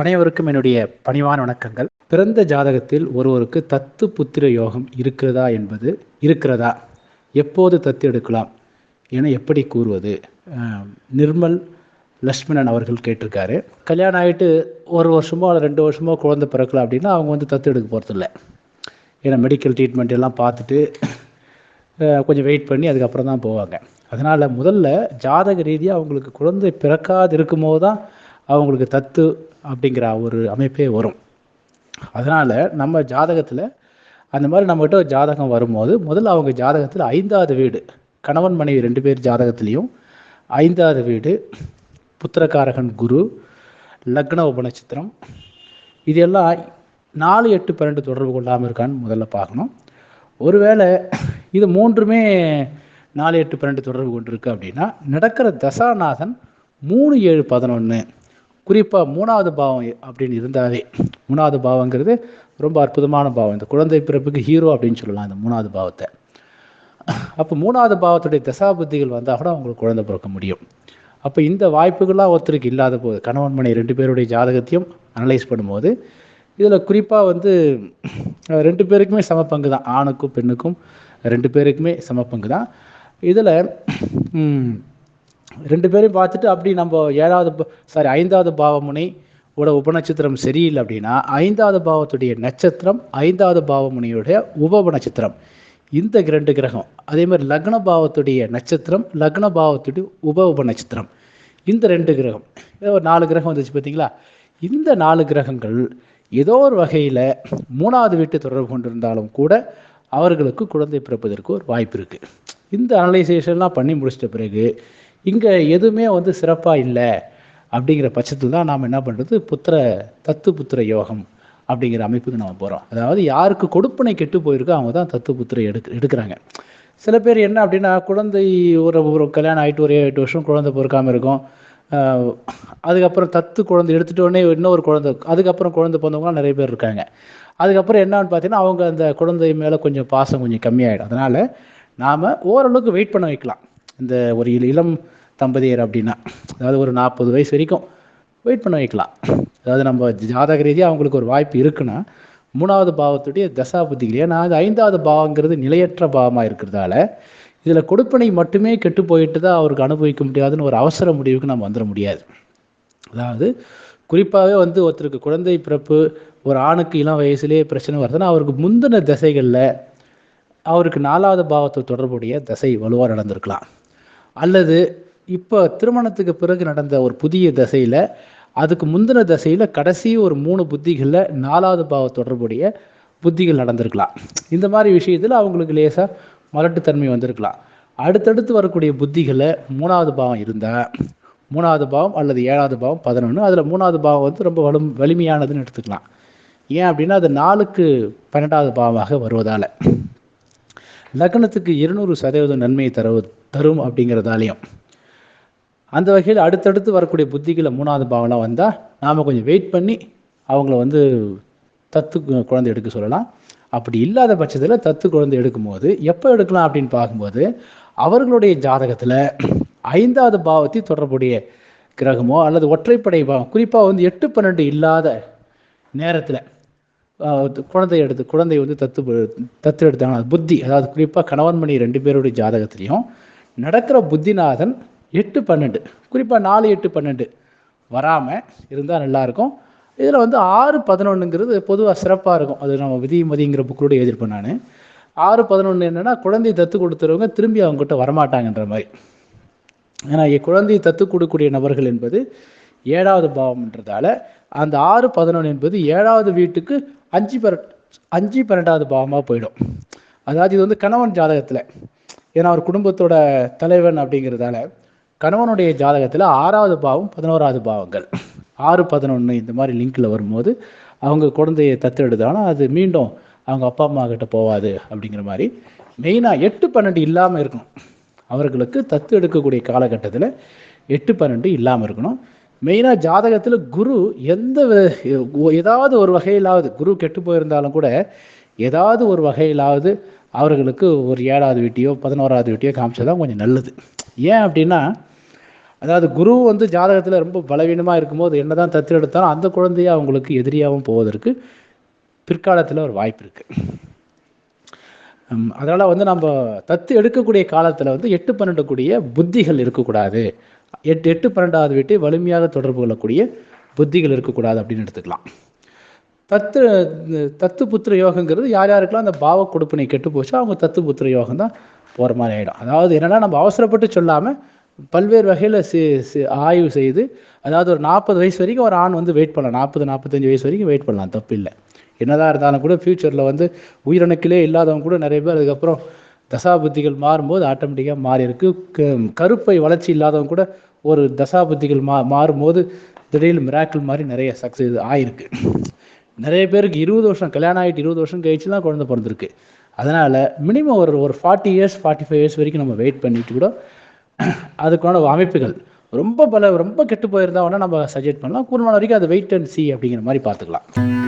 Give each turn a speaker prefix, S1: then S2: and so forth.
S1: அனைவருக்கும் என்னுடைய பணிவான வணக்கங்கள். பிறந்த ஜாதகத்தில் ஒருவருக்கு தத்து புத்திர யோகம் இருக்கிறதா என்பது இருக்கிறதா? எப்போது தத்து எடுக்கலாம் என எப்படி கூறுவது? நிர்மல் லக்ஷ்மணன் அவர்கள் கேட்டிருக்காரு. கல்யாணம் ஆகிட்டு ஒரு வருஷமோ அல்லது ரெண்டு வருஷமோ குழந்தை பிறக்கலாம் அப்படின்னா அவங்க வந்து தத்து எடுக்க போகிறதில்ல ஏன்னா மெடிக்கல் ட்ரீட்மெண்ட் எல்லாம் பார்த்துட்டு கொஞ்சம் வெயிட் பண்ணி அதுக்கப்புறம் தான் போவாங்க. அதனால் முதல்ல ஜாதக ரீதியாக அவங்களுக்கு குழந்தை பிறக்காது இருக்கும்போது தான் அவங்களுக்கு தத்து அப்படிங்கிற ஒரு அமைப்பே வரும். அதனால் நம்ம ஜாதகத்தில் அந்த மாதிரி நம்மகிட்ட ஒரு ஜாதகம் வரும்போது முதல்ல அவங்க ஜாதகத்தில் ஐந்தாவது வீடு கணவன் மனைவி ரெண்டு பேர் ஜாதகத்துலேயும் ஐந்தாவது வீடு புத்திரகாரகன் குரு லக்ன உபநட்சத்திரம் இது எல்லாம் நாலு எட்டு பன்னெண்டு தொடர்பு கொள்ளாமல் இருக்கான்னு முதல்ல பார்க்கணும். ஒருவேளை இது மூன்றுமே நாலு எட்டு பன்னெண்டு தொடர்பு கொண்டிருக்கு அப்படின்னா நடக்கிற தசாநாதன் மூணு ஏழு பதினொன்று குறிப்பாக மூணாவது பாவம் அப்படின்னு இருந்தாலே மூணாவது பாவங்கிறது ரொம்ப அற்புதமான பாவம். இந்த குழந்தை பிறப்புக்கு ஹீரோ அப்படின்னு சொல்லலாம் இந்த மூணாவது பாவத்தை. அப்போ மூணாவது பாவத்துடைய தசாபுத்திகள் வந்தால் கூட அவங்களுக்கு குழந்தை பிறக்க முடியும். அப்போ இந்த வாய்ப்புகள்லாம் ஒருத்தருக்கு இல்லாத போது கணவன் மனை ரெண்டு பேருடைய ஜாதகத்தையும் அனலைஸ் பண்ணும்போது இதில் குறிப்பாக வந்து ரெண்டு பேருக்குமே சமப்பங்கு தான். ஆணுக்கும் பெண்ணுக்கும் ரெண்டு பேருக்குமே சமப்பங்கு தான். இதில் ரெண்டு பேரையும் பார்த்துட்டு அப்படி நம்ம ஏழாவது சாரி ஐந்தாவது பாவமுனை உட உபநட்சத்திரம் சரியில்லை அப்படின்னா ஐந்தாவது பாவத்துடைய நட்சத்திரம் ஐந்தாவது பாவமுனையுடைய உப நட்சத்திரம் இந்த ரெண்டு கிரகம் அதே மாதிரி லக்ன பாவத்துடைய நட்சத்திரம் லக்ன பாவத்துடைய உப உப நட்சத்திரம் இந்த ரெண்டு கிரகம் ஏதோ ஒரு நாலு கிரகம் வந்துச்சு பார்த்தீங்களா இந்த நாலு கிரகங்கள் ஏதோ ஒரு வகையில் மூணாவது வீட்டு தொடர்பு கொண்டிருந்தாலும் கூட அவர்களுக்கு குழந்தை பிறப்பதற்கு ஒரு வாய்ப்பு இருக்குது இந்த அனலைசேஷன்லாம் பண்ணி முடிச்சிட்ட பிறகு இங்கே எதுவுமே வந்து சிறப்பாக இல்லை அப்படிங்கிற பட்சத்தில் தான் நாம் என்ன பண்ணுறது புத்திர தத்து புத்திர யோகம் அப்படிங்கிற அமைப்புக்கு நம்ம போகிறோம் அதாவது யாருக்கு கொடுப்பனை கெட்டு போயிருக்கோ அவங்க தான் தத்து புத்திரை எடுக்க எடுக்கிறாங்க. சில பேர் என்ன அப்படின்னா குழந்தை ஒரு ஒரு கல்யாணம் ஆகிட்டு ஒரு எட்டு வருஷம் குழந்தை பிறக்காமல் இருக்கும். அதுக்கப்புறம் தத்து குழந்தை எடுத்துட்டோடனே இன்னொரு குழந்தை அதுக்கப்புறம் குழந்தை பிறந்தவங்களாம் நிறைய பேர் இருக்காங்க. அதுக்கப்புறம் என்னன்னு பார்த்தீங்கன்னா அவங்க அந்த குழந்தை மேலே கொஞ்சம் பாசம் கொஞ்சம் கம்மியாயிடும். அதனால் நாம் ஓரளவுக்கு வெயிட் பண்ண வைக்கலாம். இந்த ஒரு இளம் தம்பதியர் அப்படின்னா அதாவது ஒரு நாற்பது வயசு வரைக்கும் வெயிட் பண்ண வைக்கலாம். அதாவது நம்ம ஜாதக ரீதியாக அவங்களுக்கு ஒரு வாய்ப்பு இருக்குன்னா மூணாவது பாவத்துடைய தசா புத்திகள் ஏன்னா அது ஐந்தாவது பாவங்கிறது நிலையற்ற பாவமாக இருக்கிறதால இதில் கொடுப்பனை மட்டுமே கெட்டு போயிட்டு தான் அவருக்கு அனுபவிக்க முடியாதுன்னு ஒரு அவசர முடிவுக்கு நம்ம வந்துட முடியாது. அதாவது குறிப்பாகவே வந்து ஒருத்தருக்கு குழந்தை பிறப்பு ஒரு ஆணுக்கு இளம் வயசுலேயே பிரச்சனை வருதுன்னா அவருக்கு முந்தின திசைகளில் அவருக்கு நாலாவது பாவத்தை தொடர்புடைய தசை வலுவாக நடந்திருக்கலாம். அல்லது இப்போ திருமணத்துக்கு பிறகு நடந்த ஒரு புதிய தசையில் அதுக்கு முந்தின தசையில் கடைசி ஒரு மூணு புத்திகளில் நாலாவது பாவ தொடர்புடைய புத்திகள் நடந்திருக்கலாம். இந்த மாதிரி விஷயத்தில் அவங்களுக்கு லேசாக மலட்டுத்தன்மை வந்திருக்கலாம். அடுத்தடுத்து வரக்கூடிய புத்திகளில் மூணாவது பாவம் இருந்தால் மூணாவது பாவம் அல்லது ஏழாவது பாவம் பதினொன்று அதில் மூணாவது பாவம் வந்து ரொம்ப வலு வலிமையானதுன்னு எடுத்துக்கலாம். ஏன் அப்படின்னா அது நாலுக்கு பன்னெண்டாவது பாவமாக வருவதால். லக்னத்துக்கு இருநூறு சதவீதம் நன்மையை தருவது தரும் அப்படிங்கிறதாலையும். அந்த வகையில் அடுத்தடுத்து வரக்கூடிய புத்திகளை மூணாவது பாவனை வந்தால் நாம் கொஞ்சம் வெயிட் பண்ணி அவங்கள வந்து தத்து குழந்தை எடுக்க சொல்லலாம். அப்படி இல்லாத பட்சத்தில் தத்து குழந்தை எடுக்கும்போது எப்போ எடுக்கலாம் அப்படின்னு பார்க்கும்போது அவர்களுடைய ஜாதகத்தில் ஐந்தாவது பாவத்தை தொடர்புடைய கிரகமோ அல்லது ஒற்றைப்படை பாவம் குறிப்பாக வந்து எட்டு பன்னெண்டு இல்லாத நேரத்தில் குழந்தை எடுத்து குழந்தை வந்து தத்து தத்து எடுத்தாங்க புத்தி அதாவது குறிப்பாக கணவன் மணி ரெண்டு பேருடைய ஜாதகத்திலையும் நடக்கிற புத்திநாதன் எட்டு பன்னெண்டு. குறிப்பாக நாலு எட்டு பன்னெண்டு. வராமல் இருந்தால் நல்லாயிருக்கும் இதில் வந்து ஆறு பதினொன்றுங்கிறது பொதுவாக சிறப்பாக இருக்கும். அது நம்ம விதி மதிங்கிற புக்கோட எழுதியிருப்பேன் நான். ஆறு பதினொன்று என்னென்னா குழந்தை தத்து கொடுத்துறவங்க திரும்பி அவங்ககிட்ட வரமாட்டாங்கன்ற மாதிரி. ஏன்னா இ- குழந்தையை தத்து கொடுக்கக்கூடிய நபர்கள் என்பது ஏழாவது பாவம்ன்றதால அந்த ஆறு பதினொன்று என்பது ஏழாவது வீட்டுக்கு அஞ்சு பர அஞ்சு பன்னெண்டாவது பாவமாக போயிடும். அதாவது இது வந்து கணவன் ஜாதகத்தில். ஏன்னா அவர் குடும்பத்தோட தலைவன் அப்படிங்கிறதால கணவனுடைய ஜாதகத்தில் ஆறாவது பாவம் பதினோராவது பாவங்கள். ஆறு பதினொன்று இந்த மாதிரி லிங்கில் வரும்போது அவங்க குழந்தையை தத்து அது மீண்டும் அவங்க அப்பா அம்மா கிட்ட போகாது அப்படிங்கிற மாதிரி மெயினாக எட்டு பன்னெண்டு இல்லாமல் இருக்கணும். அவர்களுக்கு தத்து எடுக்கக்கூடிய காலகட்டத்தில் எட்டு பன்னெண்டு இல்லாமல் இருக்கணும். மெயினாக ஜாதகத்தில் குரு எந்த ஏதாவது ஒரு வகையிலாவது குரு கெட்டு போயிருந்தாலும் கூட ஏதாவது ஒரு வகையிலாவது அவர்களுக்கு ஒரு ஏழாவது வீட்டையோ பதினோராவது வீட்டையோ காமிச்சா தான் கொஞ்சம் நல்லது. ஏன் அப்படின்னா அதாவது குரு வந்து ஜாதகத்தில் ரொம்ப பலவீனமாக இருக்கும்போது என்னதான் தத்து எடுத்தாலும் அந்த குழந்தைய அவங்களுக்கு எதிரியாகவும் போவதற்கு பிற்காலத்தில் ஒரு வாய்ப்பு இருக்குது அதனால் வந்து நம்ம தத்து எடுக்கக்கூடிய காலத்தில் வந்து எட்டு பன்னெண்டு கூடிய புத்திகள் இருக்கக்கூடாது. எட்டு எட்டு பன்னெண்டாவது வீட்டை வலிமையாக தொடர்பு கொள்ளக்கூடிய புத்திகள் இருக்கக்கூடாது அப்படின்னு எடுத்துக்கலாம். தத்து தத்து புத்திர யோகங்கிறது யார் யாருக்கெல்லாம் அந்த பாவ கொடுப்பினை கெட்டு போச்சோ அவங்க தத்து புத்திர யோகம் தான் போகிற மாதிரி ஆகிடும் அதாவது என்னென்னா நம்ம அவசரப்பட்டு சொல்லாமல் பல்வேறு வகையில் ஆய்வு செய்து அதாவது ஒரு நாற்பது வயசு வரைக்கும் ஒரு ஆண் வந்து வெயிட் பண்ணலாம். நாற்பது நாற்பத்தஞ்சு வயசு வரைக்கும் வெயிட் பண்ணலாம். தப்பு இல்லை. என்னதான் இருந்தாலும் கூட ஃப்யூச்சரில் வந்து உயிரணுக்கிலே இல்லாதவங்க கூட நிறைய பேர் அதுக்கப்புறம் தசாபுத்திகள் மாறும்போது ஆட்டோமேட்டிக்காக மாறி இருக்கு க கருப்பை வளர்ச்சி இல்லாதவங்க கூட ஒரு தசாபுத்திகள் மா மாறும்போது திடீர்னு மிராக்கிள் மாதிரி நிறைய சக்ஸஸ் ஆயிருக்கு. நிறைய பேருக்கு இருபது வருஷம் கல்யாணம் ஆகிட்டு இருபது வருஷம் கழிச்சு தான் குழந்தை பிறந்திருக்கு. அதனால் மினிமம் ஒரு ஒரு forty years forty five years வரைக்கும் நம்ம வெயிட் பண்ணிட்டு கூட அதுக்கான அமைப்புகள் ரொம்ப பல ரொம்ப கெட்டு போயிருந்தா வேணால் நம்ம சஜெக்ட் பண்ணலாம். கூடுமான வரைக்கும் அதை வெயிட் அண்ட் சி அப்படிங்கிற மாதிரி பார்த்துக்கலாம்.